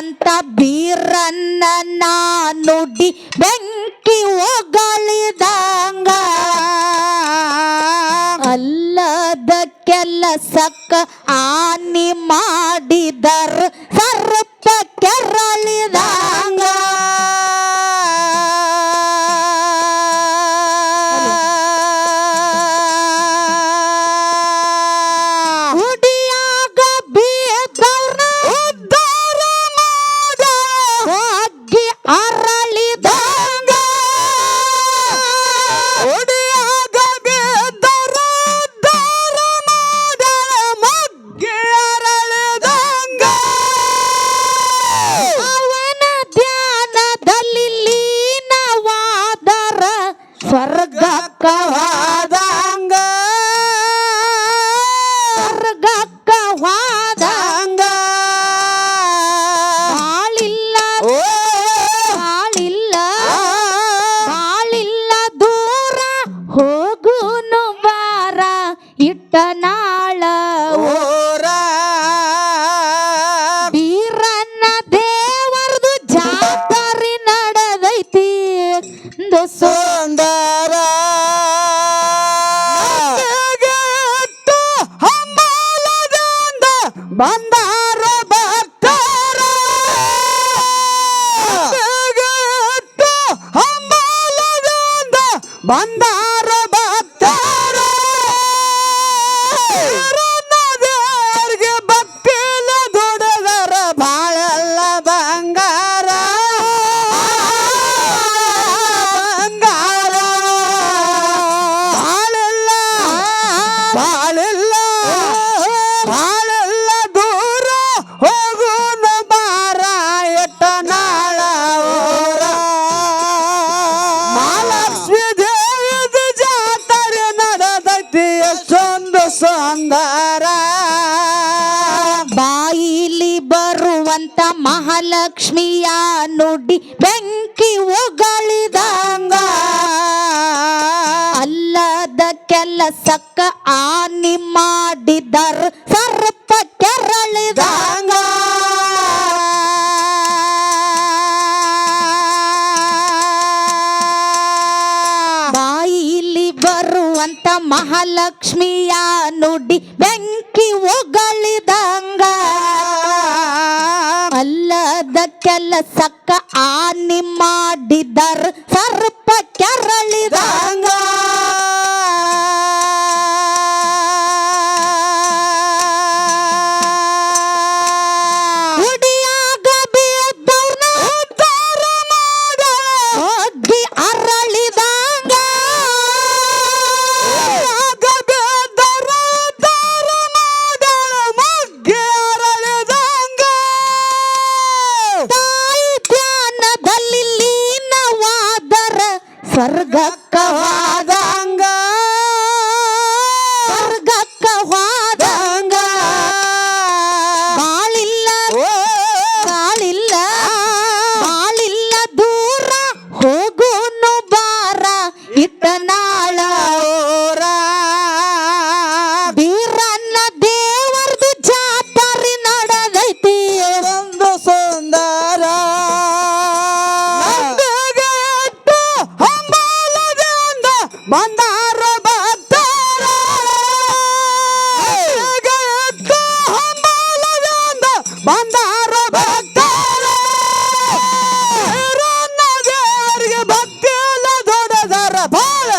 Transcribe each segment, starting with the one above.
ಬರುವಂತ ಬಂದಾರ ಲಕ್ಷ್ಮಿಯ ನುಡಿ ಬೆಂಕಿ ಒಗಳಿದಂಗ ಅಲ್ಲದ ಕೆಲಸಕ್ಕ ಆನಿ ಮಾಡಿದರ್ ಸರ್ಪ ಕೆರಳಿದಂಗ. ಬಾಯಿಲಿ ಬರುವಂತ ಮಹಾಲಕ್ಷ್ಮಿಯ ನುಡಿ ಬೆಂಕಿ ಒಗಳಿ ಸಕ್ಕ ಆನಿ ಮಾಡಿದರ್ ಸರ್ಪ ಕೆರಳಿದಂಗ ಸ್ವರ್ಗಕ್ಕವಾದ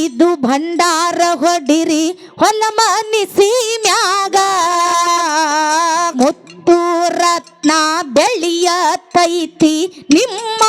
ಇದು ಭಂಡಾರ ಹೊಡಿರಿ ಹೊಲ ಮನಿಸಿ ಮ್ಯಾಗ. ಮುತ್ತು ರತ್ನ ಬೆಳೆಯ ತೈತಿ ನಿಮ್ಮ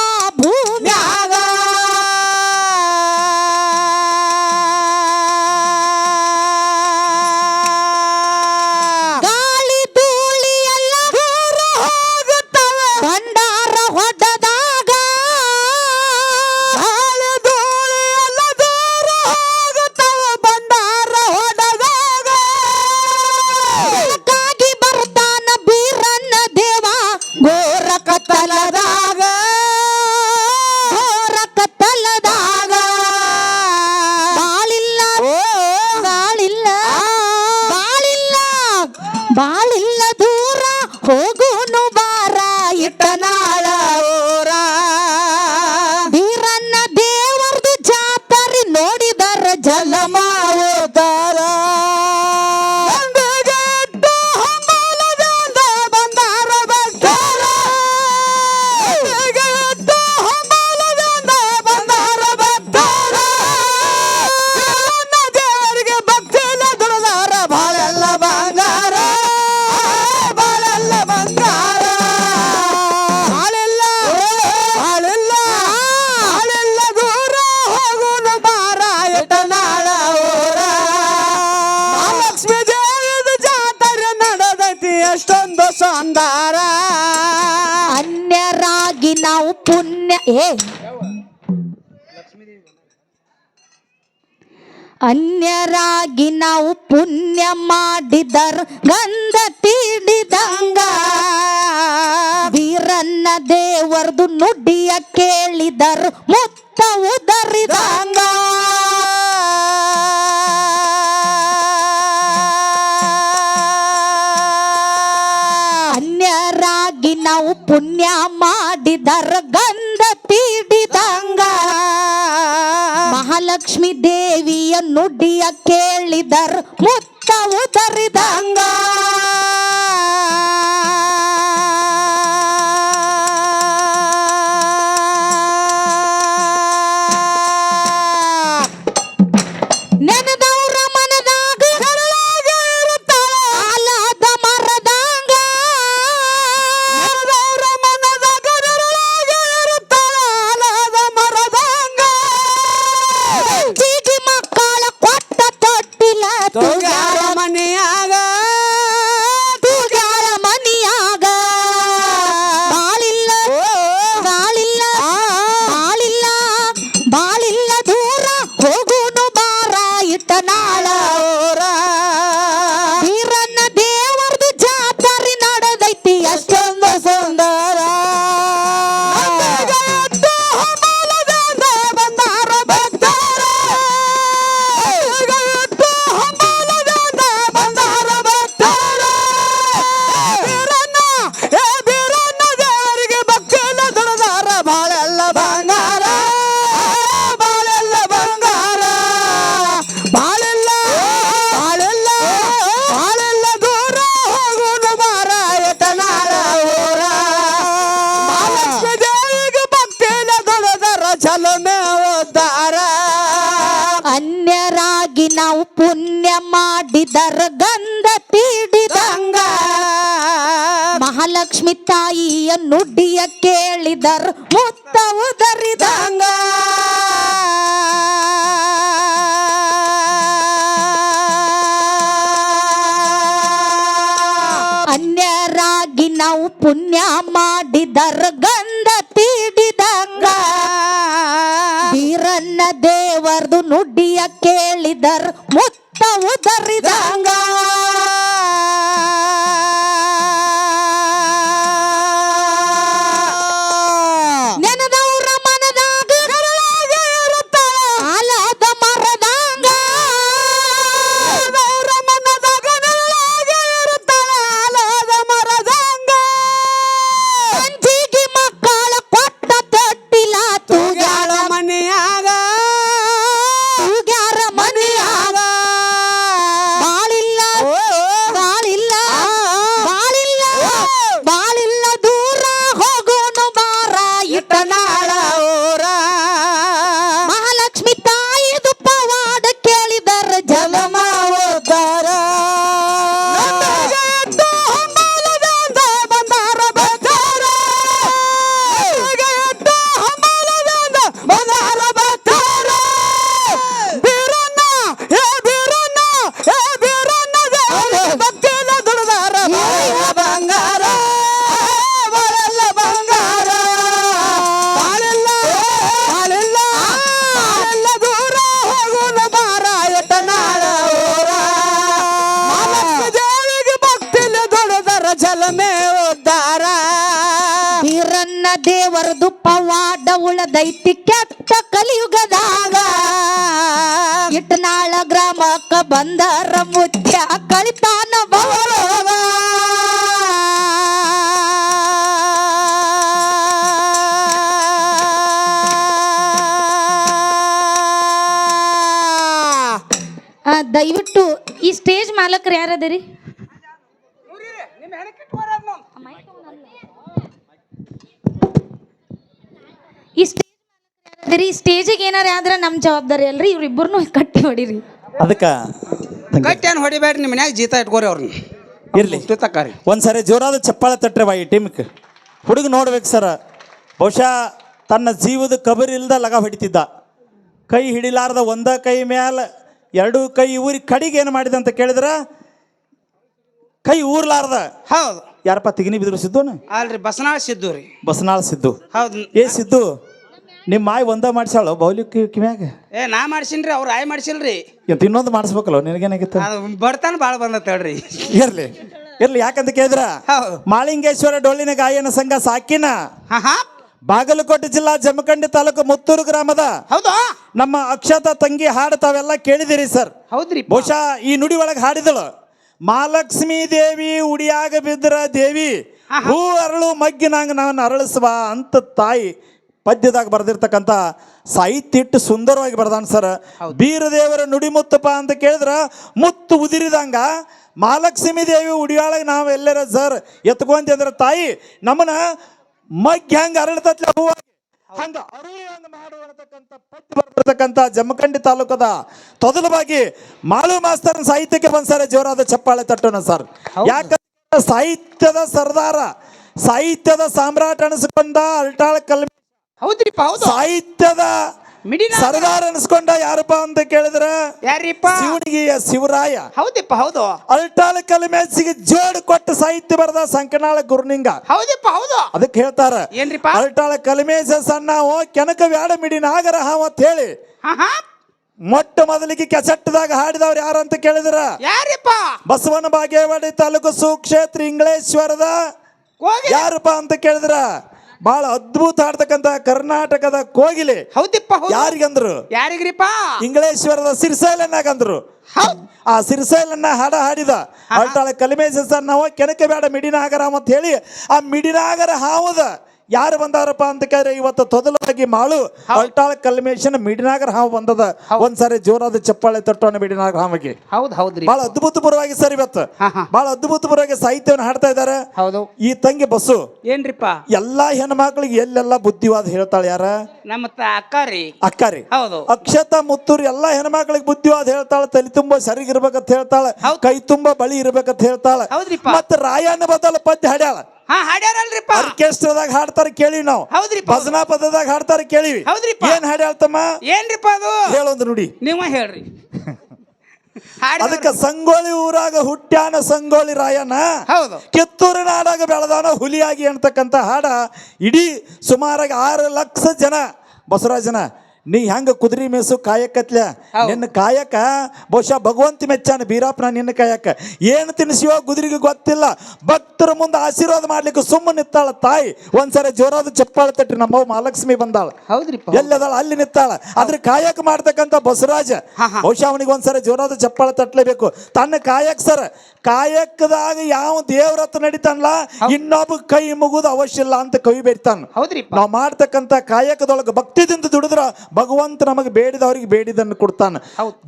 ದೂರ ಹೋಗುನು ಬಾರ ಇಟ್ಟನಾ ಅನ್ಯರಾಗಿ ನಾವು ಪುಣ್ಯ ಮಾಡಿದರ್, ಗಂಧ ತೀಡಿದಂಗ. ವೀರನ್ನ ದೇವರದು ನುಡಿಯ ಕೇಳಿದರ್, ಮುತ್ತ ಉದರಿದಂಗ. ಅನ್ಯರಾಗಿ ನಾವು ಪುಣ್ಯ ಮಾಡಿದರ್ ನುಡಿಯ ಕೇಳಿದರ್ ಮುತ್ತ ಉದರಿದಂಗ ಮಾಡಿದರ ಗಂಧ ತೀಡಿದಂಗ ಮಹಾಲಕ್ಷ್ಮಿ ತಾಯಿಯ ನುಡಿಯ ಕೇಳಿದರ್ ಮುತ್ತ ಉದರಿದಂಗ ಅನ್ಯರಾಗಿ ನಾವು ಪುಣ್ಯ ಮಾಡಿದರ್ ಗಂಧ ತೀಡಿದಂಗ ವೀರನ್ನ ದೇವರದು ನುಡಿಯ ಕೇಳಿದರ್ ಮುತ್ತ ಉದರಿದಂಗ ನೆನೆದವ್ರ ದಯವಿಟ್ಟು ಈ ಸ್ಟೇಜ್ ಮಾಲಕರು ಯಾರದರಿ? ಈ ಸ್ಟೇಜ್ ಈ ಸ್ಟೇಜಿಗೆ ಏನಾರ ಆದ್ರೆ ನಮ್ಮ ಜವಾಬ್ದಾರಿ ಅಲ್ರಿ ಇವ್ರಿಬ್ಬರನ್ನು ಕಟ್ಟಿ ಹೊಡಿರಿ. ಅದಕ್ಕ ಕಟ್ಟಿ ಏನು ಹೊಡಿಬೇಡ್ರಿ ನಿಮ್ಮ ಮನ್ಯಾಗ ಜೀತ ಇಟ್ಕೋರಿ ಅವ್ರನ್ನ ಇರ್ಲಿ. ತಕ್ಕಾರಿ ಒಂದ್ಸರಿ ಜೋರಾದ ಚಪ್ಪಾಳೆ ತಟ್ಟರೆ ಈ ಟೀಮ್ಗೆ ಹುಡುಗ ನೋಡ್ಬೇಕು ಸರ. ಬಹುಶಃ ತನ್ನ ಜೀವದ ಕಬರಿ ಇಲ್ದ ಲಗ ಹೊಡಿತಿದ್ದ. ಕೈ ಹಿಡಿಲಾರ್ದ ಒಂದ ಕೈ ಮ್ಯಾಲ ಎರಡು ಕೈ ಊರಿ ಕಡಿಗೆ ಏನು ಮಾಡಿದೆ ಅಂತ ಕೇಳಿದ್ರೆ? ಕೈ ಊರ್ಲಾರ್ದ. ಹೌದು. ಯಾರಪ್ಪ ತಿಗಿನಿ ಬಿದ್ರು ಸಿದ್ದುನ ಅಲ್ರಿ ಬಸನಾಳ ಸಿದ್ದು ರೀ. ಬಸನಾಳ್ ಸಿದ್ದು. ಹೌದು. ಏ ಸಿದ್ದು ನಿಮ್ಮ ಮಾಯಿ ಒಂದ ಮಾಡ್ಸಾಳು ಬೌಲಿ ಕಿವ್ಯಾಗ? ಏ ನಾ ಮಾಡ್ಸಿನ್ರಿ ಅವ್ರು ಆಯ್ ಮಾಡ್ಸಿಲ್ರಿ. ಇವತ್ತು ಇನ್ನೊಂದು ಮಾಡಿಸ್ಬೇಕಲ್ಲ ನಿನಗೇನಾಗಿತ್ತು? ಅದು ಬರ್ತಾನ ಭಾಳ ಬಂದ ಹೇಳ್ರಿ. ಇರ್ಲಿ. ಇರ್ಲಿ ಯಾಕಂತ ಕೇಳಿದ್ರ? ಮಾಳಿಂಗೇಶ್ವರ ಡೊಳ್ಳಿನ ಗಾಯನ ಸಂಘ ಸಾಕಿನ? ಹಾ ಹಾ ಬಾಗಲಕೋಟೆ ಜಿಲ್ಲಾ ಜಮಖಂಡಿ ತಾಲೂಕು ಮುತ್ತೂರು ಗ್ರಾಮದ ಹೌದಾ? ನಮ್ಮ ಅಕ್ಷತ ತಂಗಿ ಹಾಡು ತಾವೆಲ್ಲ ಕೇಳಿದಿರಿ ಸರ್. ಹೌದ್ರಿ ಬಹುಶಃ ಈ ನುಡಿ ಒಳಗೆ ಹಾಡಿದಳು. ಮಹಾಲಕ್ಷ್ಮೀ ದೇವಿ ಉಡಿಯಾಗ ಬಿದ್ರ ದೇವಿ ಹೂ ಅರಳು ಮಗ್ಗಿನಾಗ ನಾನು ಅರಳಿಸುವ ಅಂತ ತಾಯಿ ಪದ್ಯದಾಗ ಬರೆದಿರ್ತಕ್ಕಂಥ ಸಾಹಿತ್ಯ ಇಟ್ಟು ಸುಂದರವಾಗಿ ಬರ್ದಾನ ಸರ್. ಬೀರದೇವರ ನುಡಿಮುತ್ತಪ್ಪ ಅಂತ ಕೇಳಿದ್ರ ಮುತ್ತು ಉದಿರಿದಂಗ ಮಹಾಲಕ್ಷ್ಮೀ ದೇವಿ ಉಡಿಯಾಳಗೆ ನಾವು ಎಲ್ಲರ ಸರ್ ಎತ್ಕೊಂತಂದ್ರ ತಾಯಿ ನಮ್ಮನ್ನ ಮಗ್ಗಿ ಹೆಂಗ ಅರಳತೈತಿ ಹೂವಾಗಿ. ಹಂಗ ಅರುಳಿ ಹಂಗ ಮಾಡುವಂತಕ್ಕಂಥ ಪದ್ಯ ಬರ್ತಿರ್ತಕ್ಕಂಥ ಜಮಖಂಡಿ ತಾಲೂಕದ ತೊದಲವಾಗಿ ಮಾಳು ಮಾಸ್ತರ್ ಸಾಹಿತ್ಯಕ್ಕೆ ಬಂದ್ಸಾರೆ ಜೋರಾದ ಚಪ್ಪಾಳೆ ತಟ್ಟೋಣ ಸರ್. ಯಾಕಂದ್ರೆ ಸಾಹಿತ್ಯದ ಸರ್ದಾರ ಸಾಹಿತ್ಯದ ಸಾಮ್ರಾಟ್ ಅನಿಸಿಕೊಂಡ ಅಲ್ಟಾಳ ಕಲ್ಮಿ ಹೌದ್ರಿಪ್ಪ ಹೌದು. ಸಾಹಿತ್ಯದ ಮಿಡಿನ ಸರ್ದಾರ್ ಅನ್ಸ್ಕೊಂಡ ಯಾರಪ್ಪ ಅಂತ ಕೇಳಿದ್ರ ಯಾರಿಪ್ಪ? ಶಿವನಿಗೆಯ ಶಿವರಾಯ. ಹೌದಿಪ್ಪ ಹೌದು. ಅಲ್ಟಾಳ ಕಲ್ಮೇಸಿಗೆ ಜೋಡ್ ಕೊಟ್ಟ ಸಾಹಿತ್ಯ ಬರದ ಸಂಕನಾಳ ಗುರುನಿಂಗ. ಹೌದಿಪ್ಪ ಹೌದು. ಅದಕ್ಕೆ ಹೇಳ್ತಾರ ಏನ್ರಿಪ್ಪ? ಅಲ್ಟಾಳ ಕಲ್ಮೇಶ ಓ ಕೆನಕ ವ್ಯಾಡ ಮಿಡಿ ನಾಗರ ಹಾವ ಅಂತ ಹೇಳಿ. ಮೊಟ್ಟ ಮೊದಲಿಗೆ ಕೆಸಟ್ಟದಾಗ ಹಾಡಿದವ್ರು ಯಾರಂತ ಕೇಳಿದ್ರ? ಯಾರಿಪ್ಪ? ಬಸವನ ಬಾಗೇವಾಡಿ ತಾಲೂಕು ಸುಕ್ಷೇತ್ರ ಇಂಗ್ಲೇಶ್ವರದ. ಯಾರಪ್ಪ ಅಂತ ಕೇಳಿದ್ರ? ಬಹಳ ಅದ್ಭುತ ಆಡ್ತಕ್ಕಂತ ಕರ್ನಾಟಕದ ಕೋಗಿಲೆ. ಹೌದಿಪ್ಪ ಹೌದು. ಯಾರಿಗಂದ್ರು? ಯಾರಿಗ್ರಿಪ್ಪ? ಇಂಗ್ಲೇಶ್ವರದ ಸಿರ್ಸೈಲನ್ನಾಗಂದ್ರು. ಆ ಸಿರ್ಸೈಲನ್ನ ಹಾಡ ಹಾಡಿದ ಅಲ್ಟಾಳ ಸರ್ ನಾವು ಕೆನಕ ಬೇಡ ಮಿಡಿನಾಗರ ಅಂತ ಹೇಳಿ ಆ ಮಿಡಿನಾಗರ ಹಾವದ ಯಾರು ಬಂದಾರಪ್ಪ ಅಂತ ಕೇಳಿದ್ರೆ ಇವತ್ತು ತೊದಲಾಗಿ ಮಾಳು ಅಲ್ಟಾಳ ಕಲ್ಮೇಶನ್ ಮಿಡಿನಾಗರ ಹಾವು ಬಂದದ. ಒಂದ್ಸಾರಿ ಜೋರಾದ ಚಪ್ಪಾಳೆ ತಟ್ಟೋಣ ಮಿಡಿನಾಗರ ಹಾವಿಗೆ. ಹೌದ್ ಹೌದ್ರಿ ಬಹಳ ಅದ್ಭುತಪೂರ್ವವಾಗಿ ಸರ್ ಇವತ್ತು. ಬಹಳ ಅದ್ಭುತ ಬಹಳ ಅದ್ಭುತಪೂರ್ವವಾಗಿ ಸಾಹಿತ್ಯವನ್ನು ಹಾಡ್ತಾ ಇದ್ದಾರೆ. ಹೌದು. ಈ ತಂಗಿ ಬಸ್ಸು ಏನ್ರಿಪ್ಪ? ಎಲ್ಲಾ ಹೆಣ್ಮಕ್ಳಿಗೆ ಎಲ್ಲೆಲ್ಲ ಬುದ್ಧಿವಾದ ಹೇಳ್ತಾಳೆ ಯಾರ? ನಮ್ಮ ಅಕ್ಕಾರಿ ಅಕ್ಕಾರಿ ಹೌದು. ಅಕ್ಷತ ಮುತ್ತೂರು ಎಲ್ಲಾ ಹೆಣ್ಮಕ್ಳಿಗೆ ಬುದ್ಧಿವಾದ ಹೇಳ್ತಾಳ. ತಲೆ ತುಂಬಾ ಸರಿಗಿರ್ಬೇಕಂತ ಹೇಳ್ತಾಳ. ಕೈ ತುಂಬಾ ಬಳಿ ಇರ್ಬೇಕಂತ ಹೇಳ್ತಾಳ. ಹೌದ್ರಿಪ್ಪ. ಮತ್ತ ರಾಯಣ್ಣ ಬದಲ ಪದ್ಯ ಹಾಡ್ಯಾಳ. ಹಾ ಹಾಡ್ಯಾರಲ್ರಿಪ್ಪ. ಆರ್ಕೆಸ್ಟ್ರಾದಾಗ ಹಾಡ್ತಾರ ಕೇಳಿವಿ ನಾವು. ಹೌದ್ರಿ ಭಜನಾ ಪದದಾಗ ಹಾಡ್ತಾರ ಕೇಳಿವಿ. ಹೌದ್ರಿಪ್ಪ. ಏನ್ ಹಾಡ್ಯಾಳ್ತಮ್ಮ? ಏನ್ರಿಪ್ಪ ಅದು? ಹೇಳೊಂದು ನೋಡಿ. ನೀವ ಹೇಳ್ರಿ. ಅದಕ್ಕೆ ಸಂಗೋಳಿ ಊರಾಗ ಹುಟ್ಟ್ಯಾನ ಸಂಗೋಳಿ ರಾಯನ ಹೌದು. ಕಿತ್ತೂರು ನಾಡಾಗ ಬೆಳೆದಾನ ಹುಲಿಯಾಗಿ ಅಂತಕ್ಕಂಥ ಹಾಡ ಇಡೀ ಸುಮಾರಾಗಿ ಆರು ಲಕ್ಷ ಜನ ಬಸವರಾಜನ ನೀ ಹೆಂಗ ಕುದುರೆ ಮೇಸು ಕಾಯಕತ್ಲ? ನಿನ್ನ ಕಾಯಕ ಬಹುಶಃ ಭಗವಂತ ಮೆಚ್ಚಾನ ಬೀರಪ್ಪನ ನಿನ್ನ ಕಾಯಕ. ಏನು ತಿನ್ಸಿಯೋ ಕುದುರೆಗೆ ಗೊತ್ತಿಲ್ಲ. ಭಕ್ತರ ಮುಂದೆ ಆಶೀರ್ವಾದ ಮಾಡ್ಲಿಕ್ಕೆ ಸುಮ್ಮನೆ ನಿತ್ತಾಳ ತಾಯಿ. ಒಂದ್ಸರಿ ಜೋರಾದ ಚಪ್ಪಾಳ ತಟ್ಟಿ ನಮ್ಮ ಮಹಾಲಕ್ಷ್ಮಿ ಬಂದಾಳ. ಎಲ್ಲದಾಳ ಅಲ್ಲಿ ನಿತ್ತಾಳ ಅದ್ರ ಕಾಯಕ ಮಾಡ್ತಕ್ಕಂಥ ಬಸವರಾಜ. ಬಹುಶಃ ಅವನಿಗೆ ಒಂದ್ಸರಿ ಜೋರಾದ ಚಪ್ಪಾಳೆ ತಟ್ಟಲೇಬೇಕು ತನ್ನ ಕಾಯಕ ಸರ್ ಕಾಯಕದಾಗ ಯಾವ ದೇವ್ರತ್ ನಡೀತಾನಲ್ಲ ಇನ್ನೊಬ್ಬ ಕೈ ಮುಗುದು ಅವಶ್ಯ ಇಲ್ಲ ಅಂತ ಕವಿ ಬೇಡ್ತಾನ. ನಾವು ಮಾಡ್ತಕ್ಕಂಥ ಕಾಯಕದೊಳಗೆ ಭಕ್ತಿದಿಂದ ದುಡಿದ್ರ ಭಗವಂತ ನಮಗೆ ಬೇಡಿದವ್ರಿಗೆ ಬೇಡಿದನ್ನು ಕೊಡ್ತಾನೆ.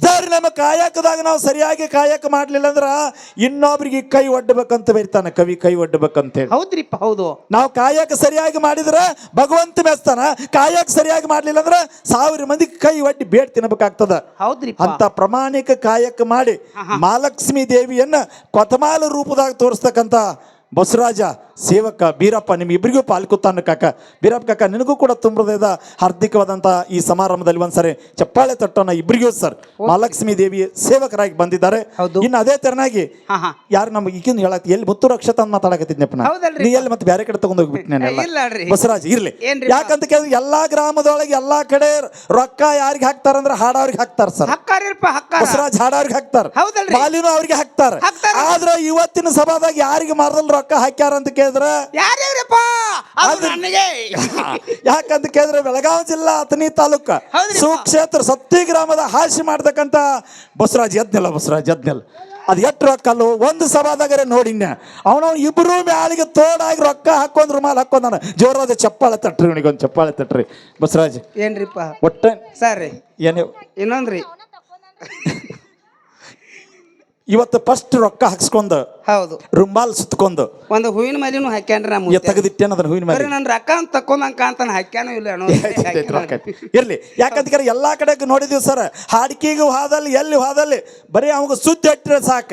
ಸರಿ ನಮಗೆ ಕಾಯಕದಾಗ ನಾವು ಸರಿಯಾಗಿ ಕಾಯಕ ಮಾಡ್ಲಿಲ್ಲ ಅಂದ್ರ ಇನ್ನೊಬ್ರಿಗೆ ಕೈ ಒಡ್ಡಬೇಕಂತ ಬೈತಾನೆ ಕವಿ ಕೈ ಒಡ್ಡಬೇಕಂತ ಹೇಳಿ. ಹೌದ್ರಿಪ್ಪ ಹೌದು. ನಾವು ಕಾಯಕ ಸರಿಯಾಗಿ ಮಾಡಿದ್ರ ಭಗವಂತ ಮೆಸ್ತಾನ ಕಾಯಕ ಸರಿಯಾಗಿ ಮಾಡ್ಲಿಲ್ಲ ಅಂದ್ರ ಸಾವಿರ ಮಂದಿ ಕೈ ಒಡ್ಡಿ ಬೇಡ್ ತಿನ್ನಬೇಕಾಗ್ತದ ಹೌದ್ರಿ ಅಂತ ಪ್ರಮಾಣಿಕ ಕಾಯಕ ಮಾಡಿ ಮಹಾಲಕ್ಷ್ಮಿ ದೇವಿಯನ್ನ ಕೊತಮಾಲ ರೂಪದಾಗ ತೋರಿಸ್ತಕ್ಕಂಥ ಬಸವರಾಜ ಸೇವಕ ಬೀರಪ್ಪ ನಿಮ್ ಇಬ್ಬರಿಗೂ ಪಾಲ್ಕುತ್ತಾನ ಕಾಕ. ಬೀರಪ್ಪ ಕಾಕ ನಿನಗೂ ಕೂಡ ತುಂಬದ ಹಾರ್ದಿಕವಾದಂಥ ಈ ಸಮಾರಂಭದಲ್ಲಿ ಒಂದ್ಸರಿ ಚಪ್ಪಾಳೆ ತಟ್ಟನ ಇಬ್ಬರಿಗೂ ಸರ್. ಮಹಾಲಕ್ಷ್ಮಿ ದೇವಿ ಸೇವಕರಾಗಿ ಬಂದಿದ್ದಾರೆ. ಇನ್ನು ಅದೇ ತೆರನಾಗಿ ಯಾರು ನಮ್ಗೆ ಈಗಿನ ಹೇಳಕ್ ಎಲ್ಲಿ ಮುತ್ತು ರಕ್ಷತ ಅಂತ ಮಾತಾಡಕತ್ತಿದ್ನಪ್ಪ ನಾ. ಎಲ್ಲಿ ಮತ್ತೆ ಬೇರೆ ಕಡೆ ತಗೊಂಡು ಹೋಗ್ಬಿಟ್ಟು. ಬಸವರಾಜ್ ಇರ್ಲಿ. ಯಾಕಂತ ಕೇಳಿದ್ರೆ ಎಲ್ಲಾ ಗ್ರಾಮದೊಳಗೆ ಎಲ್ಲಾ ಕಡೆ ರೊಕ್ಕ ಯಾರಿಗೆ ಹಾಕ್ತಾರಂದ್ರೆ ಹಾಡವ್ರಿಗೆ ಹಾಕ್ತಾರ ಸರ್. ಬಸವರಾಜ್ ಹಾಡವ್ರಿಗೆ ಹಾಕ್ತಾರ. ಅವ್ರಿಗೆ ಹಾಕ್ತಾರ. ಆದ್ರೆ ಆದ್ರ ಇವತ್ತಿನ ಸಭಾದಾಗ ಯಾರಿಗೆ ಮರದಲ್ಲಿ ರೊಕ್ಕ ಹಾಕ್ಯಾರ ಅಂತ ಕೇಳಿದ್ರ? ಯಾರ್ಯಾರಪ್ಪ ಅದು ನನಗೆ. ಯಾಕಂತ ಕೇಳಿದ್ರೆ ಬೆಳಗಾವಿ ಜಿಲ್ಲಾ ಅತನಿ ತಾಲೂಕ. ಸುಕ್ಷೇತ್ರ ಸತ್ತಿ ಗ್ರಾಮದ ಹಾಸಿ ಮಾಡ್ತಕ್ಕಂತ ಬಸವರಾಜ್ ಯಜ್ಞಲ್ಲ ಬಸವರಾಜ್ ಯದ್ನೆಲ್ ಅದು ಎಷ್ಟು ರೊಕ್ಕ ಅಲ್ಲೋ ಒಂದು ಸಭಾದಾಗರೆ ನೋಡಿನ್ಯ ಅವನು ಇಬ್ರು ಮ್ಯಾಲಿಗೆ ತೋಡಾಗಿ ರೊಕ್ಕ ಹಾಕೊಂಡ್ ರುಮಾಲ್ ಹಾಕೊಂಡಾನ ಜೋರಾದ ಚಪ್ಪಾಳೆ ತಟ್ರಿ ಇವನಿಗೆ ಒಂದು ಚಪ್ಪಾಳೆ ತಟ್ರಿ. ಬಸವರಾಜ್ ಏನ್ರಿಪ್ಪ? ಒಟ್ಟ ಸರಿ. ಏನು ಇನ್ನೊಂದ್ರಿ. ಇವತ್ತು ಫಸ್ಟ್ ರೊಕ್ಕ ಹಾಕ್ಸ್ಕೊಂಡು ಹೌದು. ರುಮಾಲ್ ಸುತ್ಕೊಂಡು ಒಂದು ಹೂವಿನ ಮರಿನು ಹಾಕ್ಯಾನ್ರಿ ನಮ್ಮ ತೆಗೆದಿಟ್ಟೇನ ಅದನ್ನ ಹೂವಿನ ಮರಿ ನನ್ನ ರೊಕ್ಕ ಅಂತ ತಕೊಂಡಂಗ ಕಾಂತಾನ ಹಾಕ್ಯಾನೋ ಇಲ್ಲ ರೊಕ್ಕ ಇರ್ಲಿ ಯಾಕಂತ ಕೇಳಿ ಎಲ್ಲಾ ಕಡೆ ನೋಡಿದೀವಿ ಸರ್ ಹಾಡಿಕೆಗೂ ಹಾದಲ್ಲಿ ಎಲ್ಲಿ ಹಾದಲ್ಲಿ ಬರೀ ಅವಾಗ ಸುದ್ದಿ ಹಟ್ಟಿರ ಸಾಕ.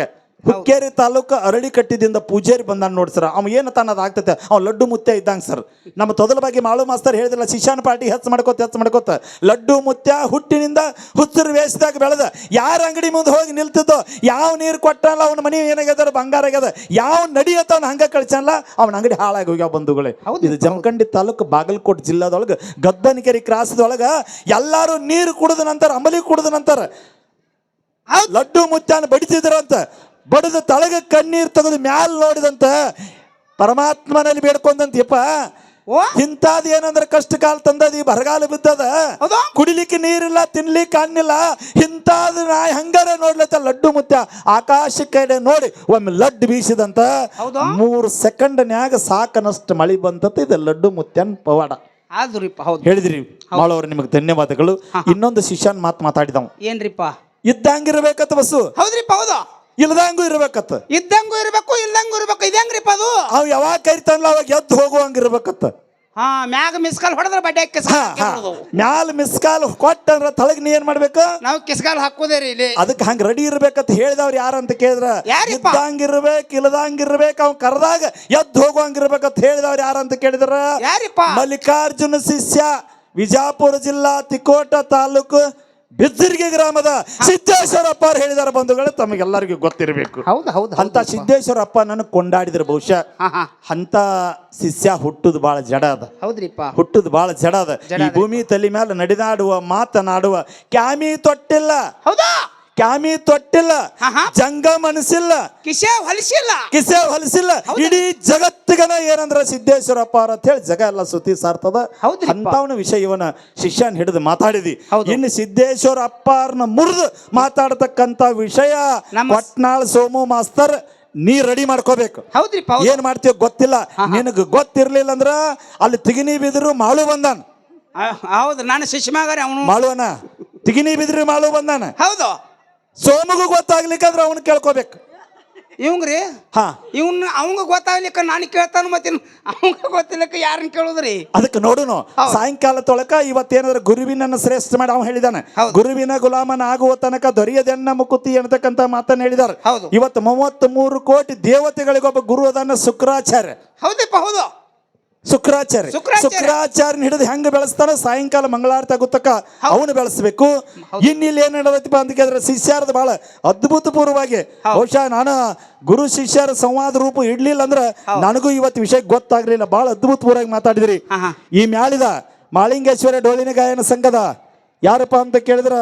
ಹುಕ್ಕೇರಿ ತಾಲೂಕು ಅರಳಿ ಕಟ್ಟಿದಿಂದ ಪೂಜಾರಿ ಬಂದಾನ ನೋಡಿ ಸರ್. ಅವ ಏನು ತಾನ ಆಗ್ತೈತೆ? ಅವ್ ಲಡ್ಡು ಮುತ್ಯ ಇದ್ದಂಗೆ ಸರ್. ನಮ್ಮ ತೊದಲ ಬಗ್ಗೆ ಮಾಳು ಮಾಸ್ತರ್ ಹೇಳಿದಿಲ್ಲ ಶಿಶಾನ್ ಪಾರ್ಟಿ ಹೆಚ್ಚು ಮಾಡ್ಕೋತ ಹೆಚ್ಚು ಮಾಡ್ಕೋತ. ಲಡ್ಡು ಮುತ್ಯ ಹುಟ್ಟಿನಿಂದ ಹುಚ್ಚರು ವೇಷದಾಗ ಬೆಳೆದ. ಯಾರ ಅಂಗಡಿ ಮುಂದೆ ಹೋಗಿ ನಿಲ್ತಿದ್ದೋ ಯಾವ ನೀರು ಕೊಟ್ಟಲ್ಲ ಅವನ ಮನೆ ಏನಾಗ್ಯದ ಬಂಗಾರ ಆಗ್ಯದ ಯಾವ ನಡಿಯತ್ತ ಅವ್ನ ಹಂಗ ಕಳ್ಸಲ್ಲ ಅವನ ಅಂಗಡಿ ಹಾಳಾಗಿ ಹೋಗ್ಯಾವ ಬಂಧುಗಳೇ. ಹೌದು. ಇದು ಜಮಖಂಡಿ ತಾಲೂಕು ಬಾಗಲಕೋಟೆ ಜಿಲ್ಲಾದೊಳಗೆ ಗದ್ದನಕೆರೆ ಕ್ರಾಸದೊಳಗ ಎಲ್ಲಾರು ನೀರು ಕುಡಿದ ನಂತರ ಅಂಬಲಿ ಕುಡಿದ ನಂತರ ಲಡ್ಡು ಮುತ್ತಾನ ಬಡಿತಿದ್ರಂತ ಬಡಿದ ತಳಗ ಕಣ್ಣೀರ್ ತೆಗೆದು ಮ್ಯಾಲ ನೋಡಿದಂತ ಪರಮಾತ್ಮನಲ್ಲಿ ಬೇಡ್ಕೊಂಡಂತಿಯಪ್ಪ ಇಂಥದ್ ಏನಂದ್ರೆ ಕಷ್ಟ ಕಾಲ ತಂದದ ಈ ಬರಗಾಲ ಬಿದ್ದದ? ಕುಡಿಲಿಕ್ಕೆ ನೀರಿಲ್ಲ ತಿನ್ಲಿಕ್ಕೆ ಅನ್ನಿಲ್ಲ ಇಂಥದ್ ನಾ ಹಂಗಾರ ನೋಡ್ಲತ್ತ ಲಡ್ಡು ಮುತ್ಯ ಆಕಾಶ ಕಡೆ ನೋಡಿ ಒಮ್ಮೆ ಲಡ್ಡು ಬೀಸಿದಂತ? ಮೂರು ಸೆಕೆಂಡ್ನ್ಯಾಗ ಸಾಕನಷ್ಟು ಮಳಿ ಬಂದತ್ತ ಇದು ಲಡ್ಡು ಮುತ್ಯನ್ ಪವಾಡ. ಆದ್ರಿಪ್ಪ ಹೌದು. ಹೇಳಿದ್ರಿ ಮಾಳವ್ರ ನಿಮಗೆ ಧನ್ಯವಾದಗಳು. ಇನ್ನೊಂದು ಶಿಷ್ಯನ್ ಮಾತು ಮಾತಾಡಿದವ. ಏನ್ರಿಪ್ಪ? ಇದ್ದಂಗಿರ್ಬೇಕತ್ತ ಬಸ್ಸು ಹೌದ್ರಿಪ್ಪ ಹೌದು. ಇಲ್ದಂಗೂ ಇರ್ಬೇಕತ್ತ. ಇದ್ದಂಗೂ ಇರ್ಬೇಕು ಇಲ್ದಂಗೂ ಇರ್ಬೇಕು. ಇದಂಗ್ರಿಪ್ಪ ಅದು? ಅವ್ ಯಾವಾಗ ಕರಿತಾನಲ್ಲ ಅವಾಗ ಎದ್ದು ಹೋಗುವಂಗಿರ್ಬೇಕತ್ತ ಹಾ ಮ್ಯಾಗ ಮಿಸ್ಕಾಲ್ ಹೊಡೆದ್ರೆ ಬಡ್ಡೆ. ಮ್ಯಾಲ ಮಿಸ್ ಕಾಲ್ ಕೊಟ್ಟಂದ್ರ ತಳಗ್ ನೀ ಏನ್ ಮಾಡ್ಬೇಕು? ನಾವು ಕಿಸ್ಕಾಲ್ ಹಾಕೋದೇ ರೀ ಇಲ್ಲಿ. ಅದಕ್ಕೆ ಹಂಗ ರೆಡಿ ಇರ್ಬೇಕಂತ ಹೇಳಿದವ್ರು ಯಾರಂತ ಕೇಳಿದ್ರ? ಯಾರಿಪ್ಪ? ಇದ್ದಂಗಿರ್ಬೇಕು ಇಲ್ದಂಗಿರ್ಬೇಕು ಅವ್ನ್ ಕರೆದಾಗ ಎದ್ದು ಹೋಗುವಂಗಿರ್ಬೇಕಂತ ಹೇಳಿದವ್ರು ಯಾರಂತ ಕೇಳಿದ್ರ? ಯಾರಿಪ್ಪ? ಮಲ್ಲಿಕಾರ್ಜುನ ಶಿಷ್ಯ ವಿಜಾಪುರ ಜಿಲ್ಲಾ ತಿಕೋಟ ತಾಲೂಕು ಬಿಜ್ಜರ್ಗಿ ಗ್ರಾಮದ ಸಿದ್ದೇಶ್ವರಪ್ಪ ಅವ್ರು ಹೇಳಿದಾರ ಬಂಧುಗಳು ತಮಗೆಲ್ಲರಿಗೂ ಗೊತ್ತಿರಬೇಕು. ಹೌದು ಹೌದು ಅಂತ ಸಿದ್ದೇಶ್ವರಪ್ಪ ನನ್ನ ಕೊಂಡಾಡಿದ್ರ ಬಹುಶಃ. ಅಂತ ಶಿಷ್ಯ ಹುಟ್ಟುದು ಬಹಳ ಜಡ ಅದ. ಹೌದ್ರಿಪ್ಪ. ಹುಟ್ಟುದು ಬಹಳ ಜಡ ಅದ. ಈ. ಭೂಮಿ ತಲೆ ಮೇಲೆ ನಡೆದಾಡುವ ಮಾತನಾಡುವ ಕ್ಯಾಮಿ ತೊಟ್ಟಿಲ್ಲ. ಹೌದಾ? ಕ್ಯಾಮಿ ತೊಟ್ಟಿಲ್ಲ. ಜಂಗ ಮನಸ್ಸಿಲ್ಲ ಕಿಸೆ ಹೊಲಿಸಿಲ್ಲ. ಕಿಸೆ ಹೊಲಸಿಲ್ಲ. ಇಡೀ ಜಗತ್ತಿಗನ ಏನಂದ್ರ ಸಿದ್ದೇಶ್ವರಪ್ಪ ಅಂತ ಹೇಳಿ ಜಗ ಎಲ್ಲ ಸುತ್ತಿ ಸಾರ್ತದ. ಅಂತವನ ವಿಷಯ ಇವನ ಶಿಷ್ಯನ್ ಹಿಡಿದು ಮಾತಾಡಿದಿ. ಇನ್ನು ಸಿದ್ದೇಶ್ವರ ಅಪ್ಪಾರ್ನ ಮುರಿದು ಮಾತಾಡತಕ್ಕಂತ ವಿಷಯ ನಮ್ಮ- ಪಟ್ನಾಳ್ ಸೋಮು ಮಾಸ್ತರ್ ನೀ ರೆಡಿ ಮಾಡ್ಕೋಬೇಕು. ಹೌದ್ರಿಪ್ಪ ಹೌದು. ಏನ್ ಮಾಡ್ತೀವಿ ಗೊತ್ತಿಲ್ಲ. ನಿನಗೆ ಗೊತ್ತಿರ್ಲಿಲ್ಲ ಅಂದ್ರ ಅಲ್ಲಿ ತಿಗಿನಿ ಬಿದ್ರು ಮಾಳು ಬಂದಾನ. ಹೌದು. ನಾನು ಶಿಷ್ಯ ಅವನು ಮಾಳುವನ. ತಿಗಿನಿ ಬಿದ್ರು ಮಾಳು ಬಂದಾನ. ಹೌದು. ಸೋಮಗೂ ಗೊತ್ತಾಗ್ಲಿಕ್ಕಂದ್ರೆ ಅವನು ಕೇಳ್ಕೋಬೇಕು. ಇವಂಗ್ರಿ ಹಾ. ಇವ್ನ ಅವಂಗ ಗೊತ್ತಾಗ್ಲಿಕ್ಕ ನಾನು ಕೇಳ್ತಾನ ಮತ್ತೆ ಅವಂಗ ಗೊತ್ತಿಲ್ಲಕ್ಕ ಯಾರನ್ನ ಕೇಳುದ್ರಿ? ಅದಕ್ಕೆ ನೋಡುನು ಹೌದು. ಸಾಯಂಕಾಲ ತೊಳಕ ಇವತ್ತೇನಾದ್ರೆ ಗುರುವಿನನ್ನ ಶ್ರೇಷ್ಠ ಮಾಡಿ ಅವನು ಹೇಳಿದಾನೆ. ಹೌದು. ಗುರುವಿನ ಗುಲಾಮನ ಆಗುವ ತನಕ ದೊರೆಯದೆನ್ನ ಮುಕುತಿ ಎನ್ನತಕ್ಕಂತ ಮಾತನ್ನ ಹೇಳಿದಾರೆ. ಹೌದು. ಇವತ್ತು ಮೂವತ್ತ್ ಮೂರು ಕೋಟಿ ದೇವತೆಗಳಿಗೊಬ್ಬ ಗುರು ಅದನ್ನ ಶುಕ್ರಾಚಾರ್ಯ. ಹೌದಪ್ಪ ಹೌದು. ಶುಕ್ರಾಚಾರ್ಯ. ಶುಕ್ರಾಚಾರ್ಯ. ಶುಕ್ರಾಚಾರ್ಯನ ಹಿಡಿದು ಹೆಂಗ ಬೆಳೆಸ್ತಾನ ಸಾಯಂಕಾಲ ಮಂಗಳಾರತಿ ಆಗುತ್ತಕ ಅವನು ಬೆಳೆಸಬೇಕು. ಇನ್ನಿಲ್ಲಿ ಏನ್ ನಡೆದೈತಿಪ್ಪ ಅಂತ ಕೇಳಿದ್ರೆ ಶಿಷ್ಯಾರದ ಬಹಳ ಅದ್ಭುತ ಪೂರ್ವವಾಗಿ ಬಹುಶಃ ನಾನು ಗುರು ಶಿಷ್ಯರ ಸಂವಾದ ರೂಪ ಇಡ್ಲಿಲ್ಲ ಅಂದ್ರೆ ನನಗೂ ಇವತ್ತು ವಿಷಯ ಗೊತ್ತಾಗ್ಲಿಲ್ಲ. ಬಹಳ ಅದ್ಭುತ ಪೂರ್ವವಾಗಿ ಮಾತಾಡಿದ್ರಿ. ಈ ಮ್ಯಾಳಿದ ಮಾಳಿಂಗೇಶ್ವರ ಡೋಲಿನ ಗಾಯನ ಸಂಘದ ಯಾರಪ್ಪ ಅಂತ ಕೇಳಿದ್ರ?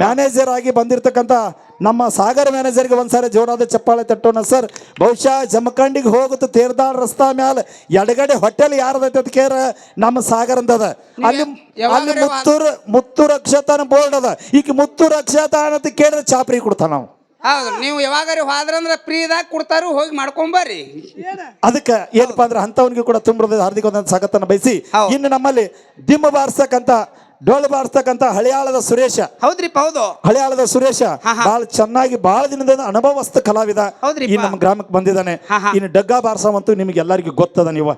ಮ್ಯಾನೇಜರ್ ಆಗಿ ಬಂದಿರತಕ್ಕಂತ ನಮ್ಮ ಸಾಗರ ಮ್ಯಾನೇಜರ್ಗೆ ಒಂದ್ಸಾರಿ ಜೋರಾದ ಚಪ್ಪಾಳೆ ತಟ್ಟೋಣ ಸರ್ ಬಹುಶಃ ಜಮಖಂಡಿಗೆ ಹೋಗುತ್ತೆ ತೇರ್ದಾಳ ರಸ್ತಾ ಮ್ಯಾಲ ಎಡಗಡೆ ಹೋಟೆಲ್ ಯಾರದೈತೆ ಅಂತ ಕೇರ ನಮ್ಮ ಸಾಗರ್ ಅಂತದ ಅಲ್ಲಿ ಅಲ್ಲಿ ಮುತ್ತೂರ್ ಮುತ್ತೂರು ಅಕ್ಷತಾನ ಬೋರ್ಡ್ ಅದ. ಈಗ ಮುತ್ತೂರ್ ಅಕ್ಷತಾನ ಅಂತ ಕೇಳಿದ್ರೆ ಚಾಪ್ರಿ ಕೊಡ್ತಾನ ನಾವು ಹೌದು ನೀವು ಯಾವಾಗಾರ ಹೋದ್ರಂದ್ರ ಫ್ರೀದಾಗ ಕೊಡ್ತಾರು ಹೋಗಿ ಮಾಡ್ಕೊಂಬರ್ರಿ ಅದಕ್ಕೆ ಏನಪ್ಪಾ ಅಂದ್ರೆ ಅಂತವನಿಗೆ ಕೂಡ ತುಂಬ ಹಾರ್ದಿಕ ಒಂದೊಂದು ಸ್ವಾಗತನ ಬಯಸಿ. ಇನ್ನು ನಮ್ಮಲ್ಲಿ ದಿಮ್ಮ ಬಾರಿಸ್ತಕ್ಕಂಥ ಡೋಳು ಬಾರಿಸ್ತಕ್ಕಂತ ಹಳಿಯಾಳದ ಸುರೇಶ. ಹೌದ್ರಿಪ್ಪ ಹೌದು. ಹಳೆಯಾಳದ ಸುರೇಶ. ಬಹಳ ಚೆನ್ನಾಗಿ ಬಹಳ ದಿನದಿಂದ ಅನುಭವಸ್ಥ ಕಲಾವಿದ. ಈ ನಮ್ಮ ಗ್ರಾಮಕ್ಕೆ ಬಂದಿದ್ದಾನೆ. ಇನ್ನು ಡಗ್ಗ ಬಾರ್ಸವಂತೂ ನಿಮ್ಗೆ ಎಲ್ಲರಿಗೂ ಗೊತ್ತದ ನೀವು.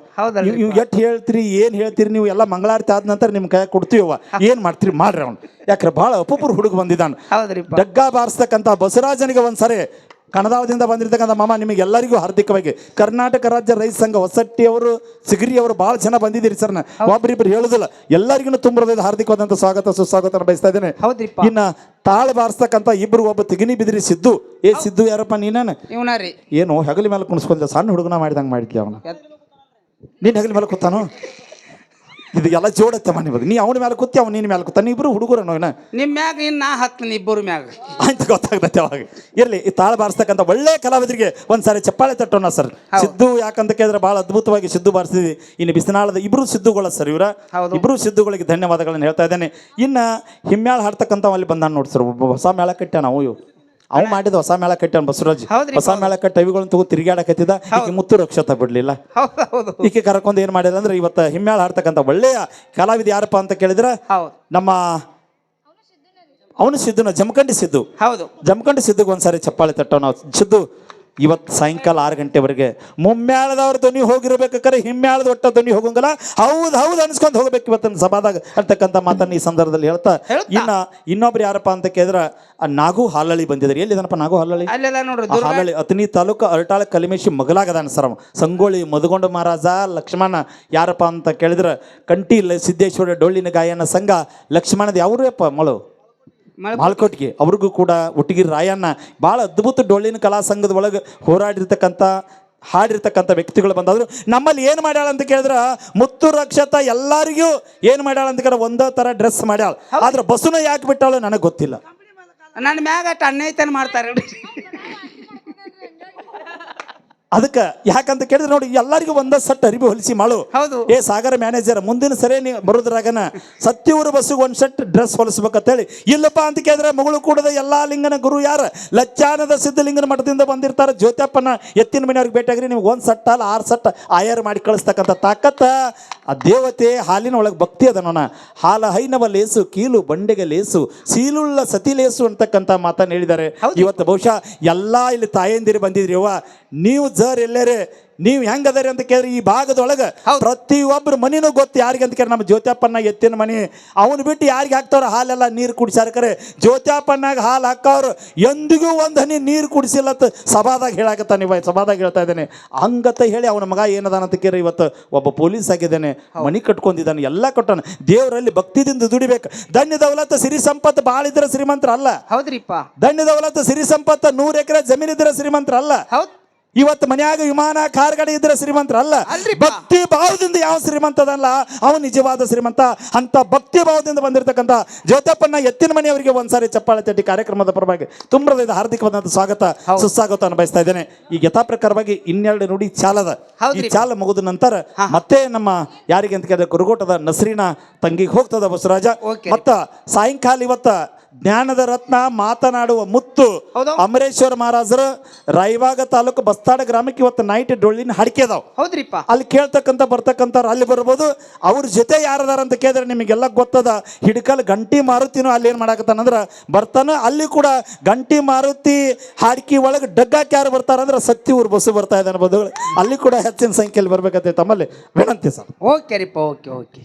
ನೀವು ಎಟ್ ಹೇಳ್ತೀರಿ ಏನ್ ಹೇಳ್ತೀರಿ ನೀವು ಎಲ್ಲ ಮಂಗಳಾರತಿ ಆದ ನಂತರ ನಿಮ್ ಕೈ ಕೊಡ್ತೀವ ಏನ್ ಮಾಡ್ತೀರಿ ಮಾಡ್ರಿ ಅವನು. ಯಾಕ್ರೆ ಬಹಳ ಅಪೂಪುರ ಹುಡುಗ ಬಂದಿದ್ದಾನೆ. ಡಗ್ಗಾ ಡಗ್ಗ ಬಾರಿಸ್ತಕ್ಕಂಥ ಬಸವರಾಜನಿಗೆ ಒಂದ್ಸರಿ ಕಣದಾವದಿಂದ ಬಂದಿರತಕ್ಕಂಥ ಮಾಮ ನಿಮಗೆ ಎಲ್ಲರಿಗೂ ಹಾರ್ದಿಕವಾಗಿ ಕರ್ನಾಟಕ ರಾಜ್ಯ ರೈತ ಸಂಘ ಹೊಸಟ್ಟಿ ಅವರು ಸಿಗರಿ ಅವರು ಭಾಳ ಜನ ಬಂದಿದ್ದೀರಿ ಸರ್ ಒಬ್ಬರಿಬ್ಬರು ಹೇಳುದಿಲ್ಲ. ಎಲ್ಲರಿಗೂ ತುಂಬ ಹಾರ್ದಿಕವಾದಂಥ ಸ್ವಾಗತ ಸುಸ್ವಾಗತ ಬಯಸ್ತಾ ಇದ್ದೇನೆ. ಇನ್ನ ತಾಳ ಬಾರಿಸ್ತಕ್ಕಂಥ ಇಬ್ರು ಒಬ್ಬ ತಿಗಿನಿ ಬಿದಿರಿ ಸಿದ್ದು. ಏ ಸಿದ್ದು ಯಾರಪ್ಪ ನೀನೇನು? ಏನು ಹೆಗಲಿ ಮೇಲೆ ಕುಣಿಸ್ಕೊಂಡ ಸಣ್ಣ ಹುಡುಗನ ಮಾಡಿದಂಗೆ ಮಾಡಿದ್ದೆ ಅವನು? ನೀನು ಹೆಗಲಿ ಮೇಲೆ ಕೂತಾನು? ಇದು ಎಲ್ಲ ಜೋಡತ್ತಮ್ಮ ಬಗ್ಗೆ ನೀ ಅವನ ಮೇಲೆ ಕೂತಿ ಅವ್ನು ನಿನ್ನ ಮೇಲೆ ಕೂತ. ಇಬ್ರು ಹುಡುಗರು ನೋಯ್ನ ನಿಮ್ ಮ್ಯಾಗ ಇನ್ನು ನಾ ಹತ್ತೀನಿ ಇಬ್ಬರು ಮ್ಯಾಗ. ಅಂತ ಗೊತ್ತಾಗ್ತೈತೆ ಅವಾಗ. ಇರ್ಲಿ ಈ ತಾಳ ಬಾರಿಸ್ತಕ್ಕಂಥ ಒಳ್ಳೆ ಕಲಾವಿದರಿಗೆ ಒಂದ್ಸಾರಿ ಚಪ್ಪಾಳೆ ತಟ್ಟೋಣ ಸರ್. ಸಿದ್ದು ಯಾಕಂತ ಕೇಳಿದ್ರೆ ಬಹಳ ಅದ್ಭುತವಾಗಿ ಸಿದ್ದು ಬಾರಿಸಿದ್ವಿ ಇನ್ನು ಬಿಸಿನಾಳದ ಇಬ್ರು ಸಿದ್ದುಗಳ ಸರ್ ಇವರ. ಇಬ್ರು ಸಿದ್ದುಗಳಿಗೆ ಧನ್ಯವಾದಗಳನ್ನು ಹೇಳ್ತಾ ಇದ್ದೇನೆ. ಇನ್ನ ಹಿಮ್ಮ್ಯಾಳ ಹಾಡ್ತಕ್ಕಂಥ ಅಲ್ಲಿ ಬಂದಾನ ನೋಡಿ ಸರ್. ಒಬ್ಬ ಹೊಸ ಮೇಳ ಕಟ್ಟ ನಾವು ಇವು. ಅವು ಮಾಡಿದ ಹೊಸ ಮೇಳ ಕಟ್ಟಿ ಬಸವರಾಜ್. ಹೌದ್ರಿ, ಹೊಸ ಮೇಳ ಕಟ್ಟ ಅವಿಗಳನ್ನ ತಗೋ ತಿರುಗಾಡಕತ್ತಿದ ಈಕೆ ಮುತ್ತು ರಕ್ಷತ ಬಿಡ್ಲಿಲ್ಲ. ಹೌದು ಹೌದು. ಈಕೆ ಕರ್ಕೊಂಡು ಏನ್ ಮಾಡಿದ ಅಂದ್ರೆ ಇವತ್ತು ಹಿಮ್ಮೇಳ ಆಡ್ತಕ್ಕಂತ ಒಳ್ಳೆಯ ಕಲಾವಿದ ಯಾರಪ್ಪ ಅಂತ ಕೇಳಿದ್ರೆ ಹೌದು. ನಮ್ಮ ಅವನು ಸಿದ್ದುನ ಜಮಖಂಡಿ ಸಿದ್ದು. ಹೌದು. ಜಮಖಂಡಿ ಸಿದ್ದುಗೆ ಒಂದ್ಸಾರಿ ಚಪ್ಪಾಳೆ ತಟ್ಟೋ ನಾವು. ಸಿದ್ದು ಇವತ್ತು ಸಾಯಂಕಾಲ ಆರು ಗಂಟೆವರೆಗೆ ಮುಮ್ಮ್ಯಾಳದವ್ರ ಧ್ವನಿ ಹೋಗಿರ್ಬೇಕಾರೆ ಹಿಮ್ಮ್ಯಾಳದ ಒಟ್ಟ ಧ್ವನಿ ಹೋಗಂಗಲ್ಲ. ಹೌದು ಹೌದು ಅನ್ಸ್ಕೊಂಡು ಹೋಗ್ಬೇಕು ಇವತ್ತಿನ ಸಭಾದಾಗ. ಅಂತಕ್ಕಂಥ ಮಾತನ್ನ ಈ ಸಂದರ್ಭದಲ್ಲಿ ಹೇಳ್ತಾ. ಇನ್ನ ಇನ್ನೊಬ್ರು ಯಾರಪ್ಪ ಅಂತ ಕೇಳಿದ್ರೆ ನಾಗು ಹಾಲಳ್ಳಿ ಬಂದಿದ್ರಿ. ಎಲ್ಲಿದನಪ್ಪ ನಾಗು ಹಾಲಳ್ಳಿ? ಹಾಲಳ್ಳಿ ಅತನಿ ತಾಲೂಕು ಅರಟಾಳ ಕಲಿಮೇಶಿ ಮಗಲಾಗದಾನ ಸರ್ ಸಂಗೋಳಿ ಮದುಗೊಂಡ ಮಧುಗೊಂಡ ಮಹಾರಾಜ ಲಕ್ಷ್ಮಣ ಯಾರಪ್ಪ ಅಂತ ಕೇಳಿದ್ರ ಕಂಟಿ ಸಿದ್ದೇಶ್ವರ ಡೊಳ್ಳಿನ ಗಾಯನ ಸಂಘ ಲಕ್ಷ್ಮಣದ ಯಾವ್ರಪ್ಪ ಮಳೆ? ಮಾಲ್ಕೋಟ್ಗೆ ಅವ್ರಿಗೂ ಕೂಡ ಒಟ್ಟಿಗೆ ರಾಯಣ್ಣ ಭಾಳ ಅದ್ಭುತ ಡೊಳ್ಳಿನ ಕಲಾ ಸಂಘದ ಒಳಗೆ ಹೋರಾಡಿರ್ತಕ್ಕಂಥ ಹಾಡಿರ್ತಕ್ಕಂಥ ವ್ಯಕ್ತಿಗಳು ಬಂದಾದ್ರು. ನಮ್ಮಲ್ಲಿ ಏನು ಮಾಡ್ಯಾಳ ಅಂತ ಕೇಳಿದ್ರೆ ಮುತ್ತು ರಕ್ಷತ ಎಲ್ಲರಿಗೂ ಏನು ಮಾಡ್ಯಾಳ ಅಂತ ಕೇಳಿದ್ರೆ ಒಂದೇ ಥರ ಡ್ರೆಸ್ ಮಾಡ್ಯಾಳ. ಆದ್ರೆ ಬಸ್ಸನ್ನು ಯಾಕೆ ಬಿಟ್ಟಾಳು ನನಗೆ ಗೊತ್ತಿಲ್ಲ. ನನ್ನ ಮ್ಯಾಗ ಅಷ್ಟು ಅನ್ಯಾಯತನ ಮಾಡ್ತಾರೆ. ಅದಕ್ಕೆ ಯಾಕಂತ ಕೇಳಿದ್ರೆ ನೋಡಿ ಎಲ್ಲರಿಗೂ ಒಂದೇ ಸಟ್ ಅರಿವಿ ಹೊಲಿಸಿ ಮಾಡು. ಹೌದು. ಏ ಸಾಗರ ಮ್ಯಾನೇಜರ್ ಮುಂದಿನ ಸರಿ ನೀ ಬರೋದ್ರಾಗನ ಸತ್ಯೂರು ಬಸ್ಸಿಗೆ ಒಂದು ಸೆಟ್ ಡ್ರೆಸ್ ಹೊಲಿಸ್ಬೇಕಂತೇಳಿ. ಇಲ್ಲಪ್ಪ ಅಂತ ಕೇಳಿದ್ರೆ ಮಗಳು ಕೂಡದ ಎಲ್ಲಾ ಲಿಂಗನ ಗುರು ಯಾರ? ಲಚ್ಚಾನದ ಸಿದ್ಧಲಿಂಗನ ಮಠದಿಂದ ಬಂದಿರ್ತಾರೆ. ಜ್ಯೋತ್ಯಪ್ಪನ ಎತ್ತಿನ ಮನೆಯವ್ರಿಗೆ ಭೇಟಿಯಾಗ್ರಿ ನಿಮ್ಗೆ ಒಂದು ಸಟ್ಟ ಅಲ್ಲ ಆರು ಸಟ್ ಆಯರ್ ಮಾಡಿ ಕಳಿಸ್ತಕ್ಕಂಥ ತಾಕತ್ತ. ಆ ದೇವತೆ ಹಾಲಿನ ಒಳಗೆ ಭಕ್ತಿ ಅದ ನೋಣ ಹಾಲ ಹೈನವ ಲೇಸು ಕೀಲು ಬಂಡೆಗೆ ಲೇಸು ಸೀಲುಳ್ಳ ಸತಿ ಲೇಸು ಅಂತಕ್ಕಂಥ ಮಾತನ್ನು ಹೇಳಿದ್ದಾರೆ. ಇವತ್ತು ಬಹುಶಃ ಎಲ್ಲ ಇಲ್ಲಿ ತಾಯಂದಿರು ಬಂದಿದ್ರಿ ಅವ್ವ ನೀವು ಜರ್ ಎಲ್ಲರೇ ನೀವು ಹೆಂಗದರಿ ಅಂತ ಕೇಳಿದ್ರೆ ಈ ಭಾಗದೊಳಗೆ ಪ್ರತಿಯೊಬ್ಬರು ಮನಿನೂ ಗೊತ್ತು ಯಾರಿಗೆ ಅಂತ ಕೇಳಿ ನಮ್ಮ ಜ್ಯೋತ್ಯಪ್ಪನ ಎತ್ತಿನ ಮನಿ ಅವನು ಬಿಟ್ಟು ಯಾರಿಗೆ ಹಾಕ್ತಾವ್ರ ಹಾಲೆಲ್ಲ ನೀರು ಕುಡಿಸ್ಯಾರ ಕರೆ. ಜ್ಯೋತ್ಯಪ್ಪನಾಗ ಹಾಲು ಹಾಕವ್ರು ಎಂದಿಗೂ ಒಂದು ಹನಿ ನೀರು ಕುಡಿಸಿಲ್ಲತ್ತ ಸಭಾದಾಗ ಹೇಳಾಕತ್ತಾನೆ ಇವ ಸಭಾದಾಗ ಹೇಳ್ತಾ ಇದ್ದಾನೆ. ಹಂಗತ್ತ ಹೇಳಿ ಅವನ ಮಗ ಏನದಾನ ಅಂತ ಕೇಳಿ ಇವತ್ತು ಒಬ್ಬ ಪೊಲೀಸ್ ಆಗಿದ್ದಾನೆ ಮನಿ ಕಟ್ಕೊಂಡಿದ್ದಾನೆ ಎಲ್ಲ ಕಟ್ಟೋಣ. ದೇವರಲ್ಲಿ ಭಕ್ತಿದಿಂದ ದುಡಿಬೇಕು. ಧನ್ಯ ದೌಲತ್ ಸಿರಿ ಸಂಪತ್ತು ಭಾಳ ಇದ್ರೆ ಶ್ರೀಮಂತರ ಅಲ್ಲ. ಹೌದ್ರಿಪ್ಪ. ಧನ್ಯ ದೌಲತ್ ಸಿರಿ ಸಂಪತ್ತು ನೂರು ಎಕರೆ ಜಮೀನ್ ಇದ್ರೆ ಶ್ರೀಮಂತರ ಅಲ್ಲ. ಹೌದ್. ಇವತ್ತು ಮನ್ಯಾಗ ವಿಮಾನ ಕಾರ್ಗಡೆ ಇದ್ರೆ ಶ್ರೀಮಂತರ ಅಲ್ಲ. ಭಕ್ತಿ ಭಾವದಿಂದ ಯಾವ ಶ್ರೀಮಂತ ಅದಲ್ಲ ಅವನು ನಿಜವಾದ ಶ್ರೀಮಂತ. ಅಂತ ಭಕ್ತಿ ಭಾವದಿಂದ ಬಂದಿರತಕ್ಕಂಥ ಜ್ಯೋತಪ್ಪನ ಎತ್ತಿನ ಮನೆಯವರಿಗೆ ಒಂದ್ಸಾರಿ ಚಪ್ಪಾಳೆ ತಟ್ಟಿ ಕಾರ್ಯಕ್ರಮದ ಪರವಾಗಿ ತುಂಬದ ಹಾರ್ದಿಕವಾದಂಥ ಸ್ವಾಗತ ಸುಸ್ವಾಗತ ಬಯಸ್ತಾ ಇದ್ದೇನೆ. ಈ ಯಥಾ ಪ್ರಕಾರವಾಗಿ ಇನ್ನೆರಡು ನುಡಿ ಚಾಲದ. ಈ ಚಾಲ ಮುಗಿದ ನಂತರ ಮತ್ತೆ ನಮ್ಮ ಯಾರಿಗೆ ಅಂತ ಕೇಳಿದ್ರೆ ಕುರುಗೋಟದ ನಸ್ರೀನ ತಂಗಿಗೆ ಹೋಗ್ತದ ಬಸವರಾಜ. ಮತ್ತ ಸಾಯಂಕಾಲ ಇವತ್ತ ಜ್ಞಾನದ ರತ್ನ ಮಾತನಾಡುವ ಮುತ್ತು. ಅಮರೇಶ್ವರ ಮಹಾರಾಜರು ರೈವಾಗ ತಾಲೂಕು ಬಸ್ತಾಡ ಗ್ರಾಮಕ್ಕೆ ಇವತ್ತು ನೈಟ್ ಡೊಳ್ಳಿನ ಹಡಿಕೆ ಅದಾವ. ಹೌದ್ರಿಪ್ಪ. ಅಲ್ಲಿ ಕೇಳ್ತಕ್ಕಂಥ ಬರ್ತಕ್ಕಂಥವ್ರು ಅಲ್ಲಿ ಬರ್ಬೋದು. ಅವ್ರ ಜೊತೆ ಯಾರದಾರ ಅಂತ ಕೇಳಿದ್ರೆ ನಿಮಗೆಲ್ಲ ಗೊತ್ತದ. ಹಿಡ್ಕಲ್ ಗಂಟಿ ಮಾರುತಿನೂ ಅಲ್ಲಿ ಏನು ಮಾಡಾಕತ್ತಾನಂದ್ರೆ ಬರ್ತಾನ. ಅಲ್ಲಿ ಕೂಡ ಗಂಟಿ ಮಾರುತಿ ಹಾಡಿಕೆ ಒಳಗೆ ಡಗ್ಗಾಕ್ ಯಾರು ಬರ್ತಾರಂದ್ರೆ ಸತ್ತಿ ಊರು ಬಸ್ಸು ಬರ್ತಾ ಇದೆ ಅನ್ಬೋದು ಅಲ್ಲಿ ಕೂಡ ಹೆಚ್ಚಿನ ಸಂಖ್ಯೆಯಲ್ಲಿ ಬರ್ಬೇಕಂತ ತಮ್ಮಲ್ಲಿ ವಿನಂತಿ ಸರ್. ಓಕೆ ರೀಪ್ಪ ಓಕೆ ಓಕೆ